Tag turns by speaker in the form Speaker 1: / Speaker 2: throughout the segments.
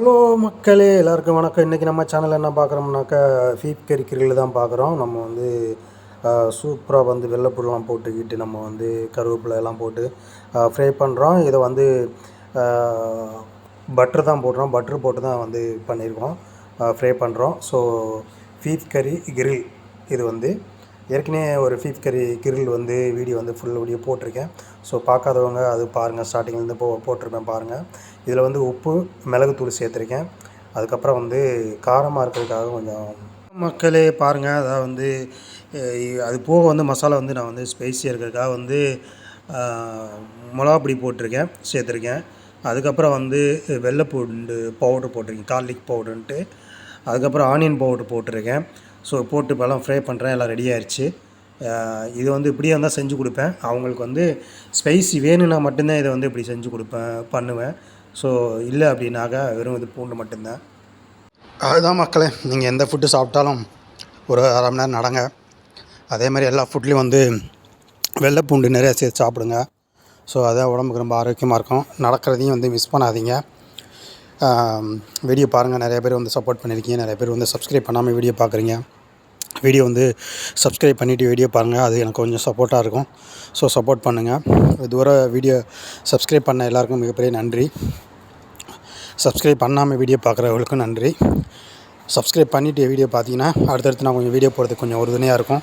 Speaker 1: Hello மக்களே எல்லாருக்கும் வணக்கம். இன்றைக்கி நம்ம சேனல் என்ன பார்க்குறோம்னாக்கா ஃபீப் கறி தான் பார்க்குறோம். நம்ம வந்து சூப்பராக வந்து வெள்ளைப்பூடெலாம் போட்டுக்கிட்டு நம்ம வந்து கருவேப்பிலை எல்லாம் போட்டு ஃப்ரை பண்ணுறோம் இதை வந்து பட்ரு தான் போடுறோம். பட்ரு போட்டு தான் வந்து பண்ணியிருக்கோம். ஃப்ரை பண்ணுறோம் ஸோ ஃபீப் கறி கிரில் இது வந்து ஏற்கனவே ஒரு ஃபீப் கறி கிரில் வந்து வீடியோ வந்து ஃபுல் வீடியோ போட்டிருக்கேன். ஸோ பார்க்காதவங்க அது பாருங்கள் ஸ்டார்டிங்லேருந்து போ போட்டிருப்பேன் பாருங்கள் இதில் வந்து உப்பு மிளகுத்தூள் சேர்த்துருக்கேன். அதுக்கப்புறம் வந்து காரமாக இருக்கிறதுக்காக கொஞ்சம் மக்களே பாருங்கள் அதாவது வந்து அது போக வந்து மசாலா வந்து நான் வந்து ஸ்பைஸியாக இருக்கிறதுக்காக வந்து மிளகாப்பொடி போட்டிருக்கேன் சேர்த்துருக்கேன். அதுக்கப்புறம் வந்து வெள்ளைப்பூண்டு பவுடர் போட்டிருக்கேன் கார்லிக் பவுடர்ன்ட்டு அதுக்கப்புறம் ஆனியன் பவுடர் போட்டிருக்கேன். ஸோ போட்டு இப்போலாம் ஃப்ரை பண்ணுறேன் எல்லாம் ரெடி ஆயிடுச்சு இது வந்து இப்படியே இருந்தால் செஞ்சு கொடுப்பேன். அவங்களுக்கு வந்து ஸ்பைசி வேணும்னா மட்டும்தான் இதை வந்து இப்படி செஞ்சு கொடுப்பேன் பண்ணுவேன். ஸோ இல்லை அப்படின்னாக்கா வெறும் இது பூண்டு மட்டும்தான். அதுதான் மக்களே நீங்கள் எந்த ஃபுட்டு சாப்பிட்டாலும் ஒரு அரை மணி நேரம் நடங்க. அதே மாதிரி எல்லா ஃபுட்லேயும் வந்து வெள்ளை பூண்டு நிறையா சேர்த்து சாப்பிடுங்க. ஸோ அதான் உடம்புக்கு ரொம்ப ஆரோக்கியமாக இருக்கும். நடக்கிறதையும் வந்து மிஸ் பண்ணாதீங்க. வீடியோ பாருங்கள் நிறைய பேர் வந்து சப்போர்ட் பண்ணியிருக்கீங்க நிறைய பேர் வந்து சப்ஸ்கிரைப் பண்ணாமல் வீடியோ பார்க்குறீங்க வீடியோ வந்து சப்ஸ்கிரைப் பண்ணிவிட்டு வீடியோ பாருங்கள் அது எனக்கு கொஞ்சம் சப்போர்ட்டாக இருக்கும். ஸோ சப்போர்ட் பண்ணுங்கள் இதுவரை வீடியோ சப்ஸ்கிரைப் பண்ண எல்லாருக்கும் மிகப்பெரிய நன்றி. சப்ஸ்கிரைப் பண்ணாமல் வீடியோ பார்க்குறவங்களுக்கும் நன்றி. சப்ஸ்கிரைப் பண்ணிவிட்டு வீடியோ பார்த்தீங்கன்னா அடுத்தடுத்து நான் கொஞ்சம் வீடியோ போடுறதுக்கு கொஞ்சம் உறுதுணையாக இருக்கும்.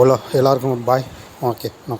Speaker 1: ஓலோ எல்லாருக்கும் பாய் ஓகே நோ